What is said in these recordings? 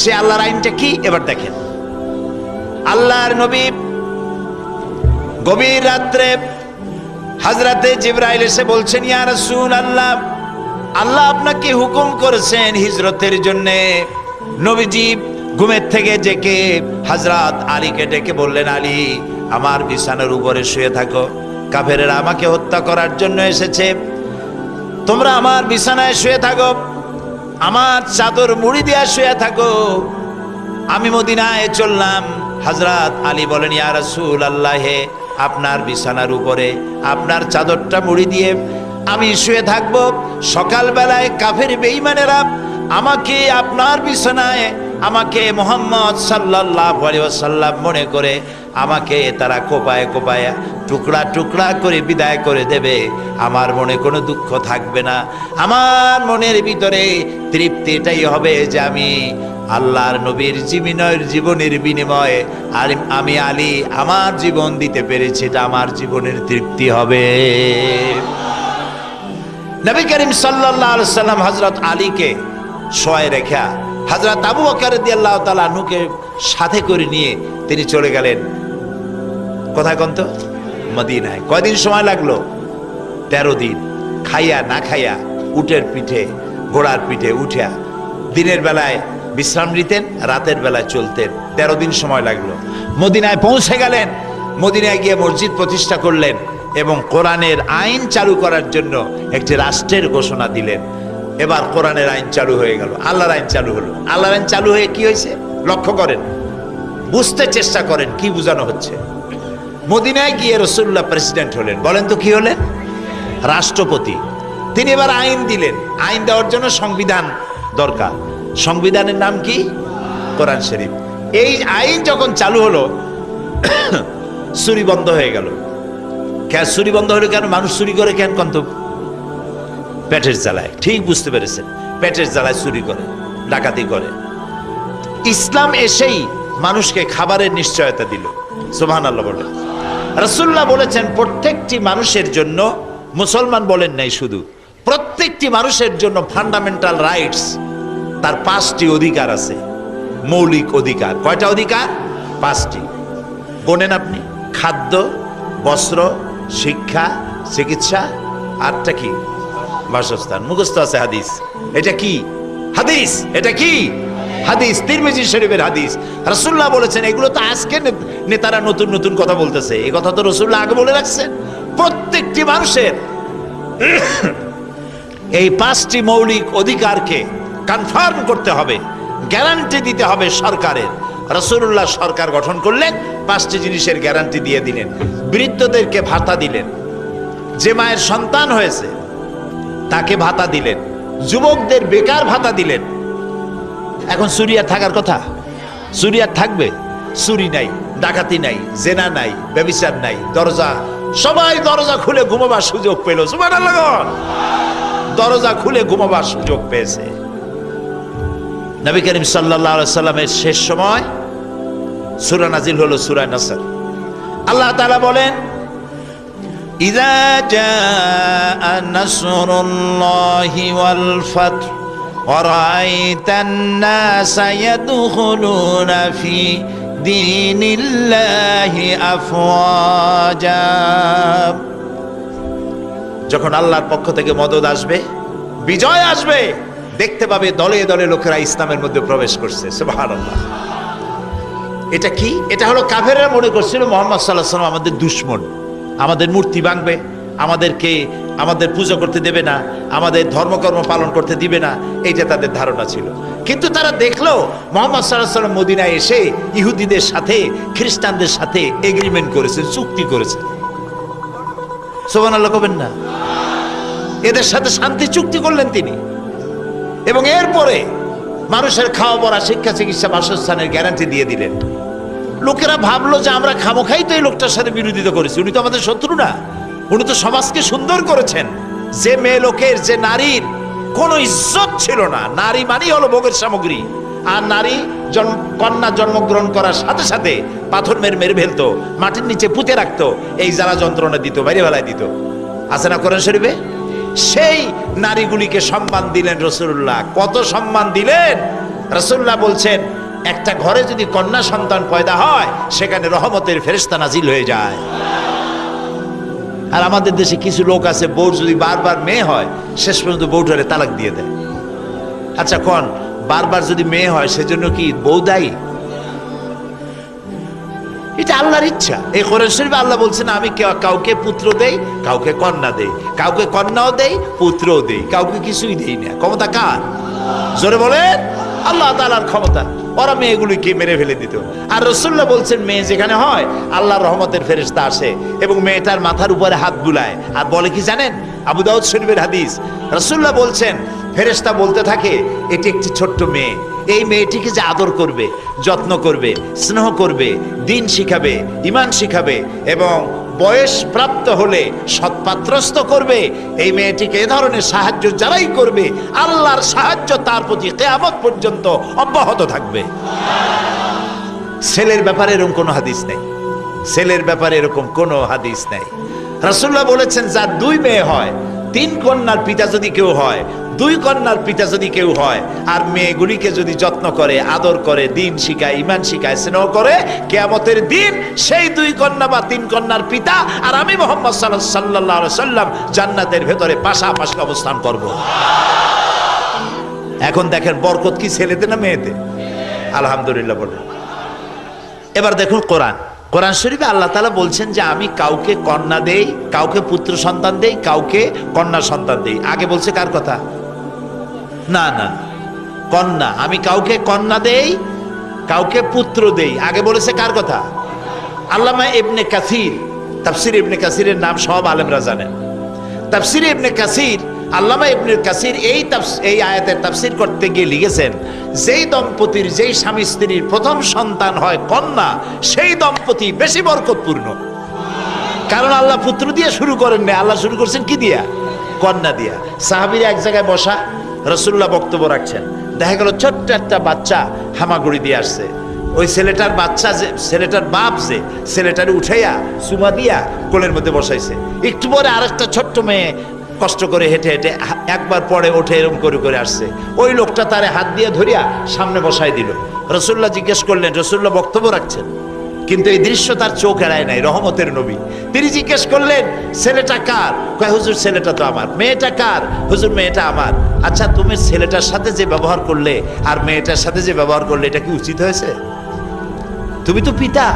সে আল্লাহর আইনটা কি? এবার দেখেন। আল্লাহর নবী গভীর রাত্রে হাজরাতে জিব্রাইল এসে বলছেন, ইয়া রাসূল আল্লাহ আল্লাহ আপনাকে হুকুম করেছেন হিজরতের জন্য। নবীজি ঘুমের থেকে জেকে হাজরাত আলীকে ডেকে বললেন, আলী, আমার বিছানার উপরে শুয়ে থাকো। কাফেরেরা আমাকে হত্যা করার জন্য এসেছে। তোমরা আমার বিছানায় শুয়ে থাকো। আমার চাদর মুড়ি দিয়া শুয়ে থাকো। আমি মদিনায় চললাম। হজরত আলী বলেন, ইয়া রাসূল আল্লাহে আপনার বিছানার উপরে আপনার চাদরটা মুড়ি দিয়ে আমি শুয়ে থাকব। সকালবেলায় কাফের বেঈমানেরা আমাকে আপনার বিছানায়, আমাকে মোহাম্মদ সাল্লাল্লাহু আলাইহি ওয়াসাল্লাম মনে করে আমাকে তারা কোপায় কোপায় টুকরা টুকরা করে বিদায় করে দেবে। আমার মনে কোনো দুঃখ থাকবে না। আমার মনের ভিতরে তৃপ্তি এটাই হবে যে আমি আল্লাহর নবীর জীবনের জীবনের বিনিময়ে আর আমি আলী আমার জীবন দিতে পেরেছি, এটা আমার জীবনের তৃপ্তি হবে। নবী করিম আলাইহি সাল্লাম হযরত আলীকে শোয় রেখা, হযরত আবু বকর রাদিয়াল্লাহু তাআলা আনহুকে সাথে করে নিয়ে তিনি চলে গেলেন। কথা কোন তো। মদিনায়। কয়দিন সময় লাগল? তেরো দিন। খাইয়া না খাইয়া উটের পিঠে, ঘোড়ার পিঠে উঠিয়া দিনের বেলায় বিশ্রাম নিতেন, রাতের বেলায় চলতেন। তেরো দিন সময় লাগল। মদিনায় পৌঁছে গেলেন, মদিনায় গিয়ে মসজিদ প্রতিষ্ঠা করলেন এবং কোরআনের আইন চালু করার জন্য একটি রাষ্ট্রের ঘোষণা দিলেন। এবার কোরআনের আইন চালু হয়ে গেল। আল্লাহর আইন চালু হলো। আল্লাহর আইন চালু হয়ে কি হয়েছে? লক্ষ্য করেন। বুঝতে চেষ্টা করেন কি বোঝানো হচ্ছে। মদিনায় গিয়ে রসুল্লাহ প্রেসিডেন্ট হলেন। বলেন তো কি হলেন? রাষ্ট্রপতি। তিনি এবার আইন দিলেন। আইন দেওয়ার জন্য সংবিধান দরকার। সংবিধানের নাম কি? কোরআন শরীফ। এই আইন যখন চালু হলো, চুরি বন্ধ হয়ে গেল। কেন চুরি বন্ধ হলো কেন? মানুষ চুরি করে কেন কন্ত? পেটের জ্বালায়। ঠিক বুঝতে পেরেছেন। পেটের জ্বালায় চুরি করে, ডাকাতি করে। ইসলাম এসেই মানুষকে খাবারের নিশ্চয়তা দিল। সুবহান আল্লাহ বলে রসুল্লাহ বলেছেন, প্রত্যেকটি মানুষের জন্য, মুসলমান বলেন নাই শুধু, প্রত্যেকটি মানুষের জন্য ফান্ডামেন্টাল রাইটস তার পাঁচটি অধিকার আছে। মৌলিক অধিকার। কয়টা অধিকার? পাঁচটি। গোনেন আপনি, খাদ্য, বস্ত্র, শিক্ষা, চিকিৎসা, আরটা কি? বাসস্থান। মুখস্থ আছে হাদিস। এটা কি? হাদিস। এটা কি? হাদিস, তিরমিজি শরীফের হাদিস। রাসূলুল্লাহ বলেছেন, এগুলো তো আজকে নেতারা নতুন নতুন কথা বলতেছে। এই কথা তো রাসূলুল্লাহ আগে বলে রাখছেন। প্রত্যেকটি মানুষের এই পাঁচটি মৌলিক অধিকারকে কনফার্ম করতে হবে গ্যারান্টি দিতে হবে সরকারের। রসুল্লাহ সরকার গঠন করলেন, পাঁচটি জিনিসের গ্যারান্টি দিয়ে দিলেন। বৃদ্ধদেরকে ভাতা দিলেন। যে মায়ের সন্তান হয়েছে, তাকে ভাতা দিলেন। যুবকদের বেকার ভাতা দিলেন। এখন সুরিয়া থাকার কথা। সুরিয়ার থাকবে চুরি নাই, ডাকাতি নাই, জেনা নাই, ব্যবিচার নাই, দরজা, সবাই দরজা খুলে ঘুমাবার সুযোগ পেল। দরজা খুলে ঘুমাবার সুযোগ পেয়েছে। নবী করিম সাল্লাল্লাহু সাল্লামের শেষ সময় সূরা নাজিল হলো সূরা নাসর। আল্লাহ তালা বলেন, ইযা জাআ নাসরুল্লাহি ওয়াল ফাতহ ورأيت الناس يدخلون في دين الله أفواجا যখন আল্লাহর পক্ষ থেকে মদত আসবে বিজয় আসবে দেখতে পাবে দলে দলে লোকেরা ইসলামের মধ্যে প্রবেশ করছে সুবহানাল্লাহ এটা কি এটা হলো কাফেররা মনে করছিল মোহাম্মদ সাল্লাহ সাল্লাম আমাদের দুশ্মন আমাদের মূর্তি ভাঙবে আমাদেরকে আমাদের পুজো করতে দেবে না, আমাদের ধর্মকর্ম পালন করতে দিবে না, এইটা তাদের ধারণা ছিল। কিন্তু তারা দেখল মোহাম্মদ সাল্লাম মদিনায় এসে ইহুদিদের সাথে, খ্রিস্টানদের সাথে এগ্রিমেন্ট করেছে, চুক্তি করেছে। সোবান আল্লাহ কবেন না? এদের সাথে শান্তি চুক্তি করলেন তিনি। এবং এরপরে মানুষের খাওয়া পড়া, শিক্ষা, চিকিৎসা, বাসস্থানের গ্যারান্টি দিয়ে দিলেন। লোকেরা ভাবলো যে আমরা খামোখাই তো এই লোকটার সাথে বিরোধিতা করেছি, উনি তো আমাদের শত্রু না। উনি তো সমাজকে সুন্দর করেছেন। যে মেয়ে লোকের, যে নারীর কোনো ইজ্জত ছিল না। নারী মানেই হলো ভোগের সামগ্রী। আর নারী জন্ম, কন্যা জন্মগ্রহণ করার সাথে সাথে পাথর মেরে মেরে ফেলতো, মাটির নিচে পুঁতে রাখতো, এই জ্বালা যন্ত্রণা দিত বাইরে বেলায় দিত। আছে না কোরআন শরীফে? সেই নারীগুলিকে সম্মান দিলেন রসুল্লাহ কত সম্মান দিলেন? রসুল্লাহ বলছেন, একটা ঘরে যদি কন্যা সন্তান পয়দা হয়, সেখানে রহমতের ফেরেস্তা নাজিল হয়ে যায়। আর আমাদের দেশে কিছু লোক আছে বউর যদি বারবার মেয়ে হয়, শেষ পর্যন্ত বউটারে তালাক দিয়ে দেয়। আচ্ছা কন, বারবার যদি মেয়ে হয়, সেজন্য কি বউ দায়ী? এটা আল্লাহর ইচ্ছা। এই কোরআন শরীফে আল্লাহ বলছেন, আমি কাউকে পুত্র দেই, কাউকে কন্যা দেই। কাউকে কন্যাও দেই, পুত্রও দেই। কাউকে কিছুই দেই না। ক্ষমতা কার? জোরে বলেন, আল্লাহ তাআলার ক্ষমতা। ওরা মেয়েগুলিকে মেরে ফেলে দিত। আর রসুল্লাহ বলছেন, মেয়ে যেখানে হয়, আল্লাহর রহমতের ফেরেশতা আসে এবং মেয়েটার মাথার উপরে হাত বুলায়। আর বলে কি জানেন? আবু দাউদ শরীফের হাদিস। রসুল্লাহ বলছেন, ফেরেশতা বলতে থাকে, এটি একটি ছোট্ট মেয়ে। এই মেয়েটিকে যে আদর করবে, যত্ন করবে, স্নেহ করবে, দিন শিখাবে ইমান শিখাবে এবং বয়স প্রাপ্ত হলে সৎপাত্রস্ত করবে। এই মেয়েটিকে এ ধরনের সাহায্য যারাই করবে, আল্লাহর সাহায্য তার প্রতি কেয়ামত পর্যন্ত অব্যাহত থাকবে। ছেলের ব্যাপারে এরকম কোনো হাদিস নেই। ছেলের ব্যাপারে এরকম কোনো হাদিস নেই। রাসূলুল্লাহ বলেছেন, যার দুই মেয়ে হয়, তিন কন্যার পিতা যদি কেউ হয় দুই কন্যার পিতা যদি কেউ হয়, আর মেয়েগুলিকে যদি যত্ন করে, আদর করে, দিন শিখায়, ইমান শিখায়, স্নেহ করে, কেয়ামতের দিন সেই দুই কন্যা বা তিন কন্যার পিতা আর আমি মোহাম্মদ সাল্লাহ সাল্লাম জান্নাতের ভেতরে পাশাপাশি অবস্থান করব। এখন দেখেন বরকত কি ছেলেতে না মেয়েতে আলহামদুলিল্লাহ বলে। এবার দেখুন কোরআন। কোরআন শরীফে আল্লাহ তালা বলছেন যে আমি কাউকে কন্যা দেই, কাউকে পুত্র সন্তান দেই, কাউকে কন্যা সন্তান দেই। আগে বলছে কার কথা? না না। কন্যা, আমি কাউকে কন্যা দেই, কাউকে পুত্র দেই। আগে বলেছে কার কথা? আল্লামা ইবনে কাসির। তাফসির ইবনে কাসিরের নাম সব আলেমরা জানেন। তাফসির ইবনে কাসির, আল্লামা ইবনে কাসির এই এই আয়াতের তাফসির করতে গিয়ে লিখেছেন, যেই দম্পতির, যেই স্বামী স্ত্রীর প্রথম সন্তান হয় কন্যা, সেই দম্পতি বেশি বরকতপূর্ণ। কারণ আল্লাহ পুত্র দিয়ে শুরু করেন না আল্লাহ শুরু করছেন কি দিয়া? কন্যা দিয়া। সাহাবির এক জায়গায় বসা রসুল্লাহ বক্তব্য রাখছেন। দেখা গেল ছোট্ট একটা বাচ্চা হামাগুড়ি দিয়ে আসছে। ওই ছেলেটার বাচ্চা যে, ছেলেটার বাপ যে, ছেলেটারে উঠাইয়া সুমা দিয়া কোলের মধ্যে বসাইছে। একটু পরে আরেকটা ছোট্ট মেয়ে কষ্ট করে হেঁটে হেঁটে একবার পরে ওঠে এরকম করে করে আসছে। ওই লোকটা তারে হাত দিয়ে ধরিয়া সামনে বসাই দিল। রসুল্লাহ জিজ্ঞেস করলেন রসুল্লাহ বক্তব্য রাখছেন? কিন্তু এই দৃশ্য তার চোখ এড়ায় নাই, রহমতের নবী। তিনি জিজ্ঞেস করলেন, ছেলেটা কার? কয়, হুজুর, ছেলেটা তো আমার। মেয়েটা কার? হুজুর, মেয়েটা আমার। আচ্ছা তুমি ছেলেটার সাথে যে ব্যবহার করলে আর মেয়েটার সাথে যে ব্যবহার করলে, এটা কি উচিত হয়েছে? তুমি তো পিতা।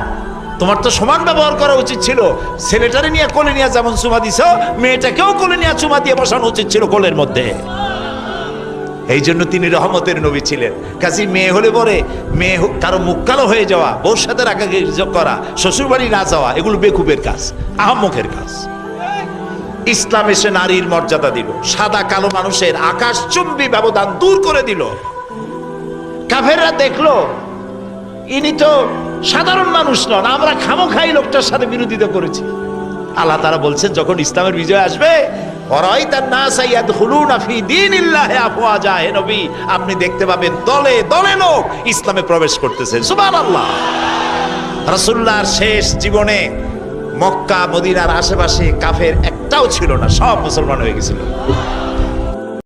তোমার তো সমান ব্যবহার করা উচিত ছিল। ছেলেটারে নিয়ে কোলে নিয়ে যেমন চুমা দিছ, মেয়েটাকেও কোলে নিয়ে চুমা দিয়ে বসানো উচিত ছিল কোলের মধ্যে। এই জন্য তিনি রহমতের নবী ছিলেন। কাজী মেয়ে হলে পরে মেয়ে কারও মুখ কালো হয়ে যাওয়া, বউর সাথে রাগাগে করা শ্বশুর বাড়ি না যাওয়া, এগুলো বেকুবের কাজ, আহম্মকের কাজ। ইসলাম এসে নারীর মর্যাদা দিল, সাদা কালো মানুষের আকাশ চুম্বি ব্যবধান দূর করে দিল। কাফেররা দেখল, ইনি তো সাধারণ মানুষ নন, আমরা খামোখাই লোকটার সাথে বিরোধিতা করেছি। আল্লাহ তারা বলছেন, যখন ইসলামের বিজয় আসবে আপনি দেখতে পাবেন দলে দলে লোক ইসলামে প্রবেশ করতেছেন সুবহানাল্লাহ। রসুল্লার শেষ জীবনে মক্কা, মদিনার আশেপাশে কাফের একটাও ছিল না, সব মুসলমান হয়ে গেছিল।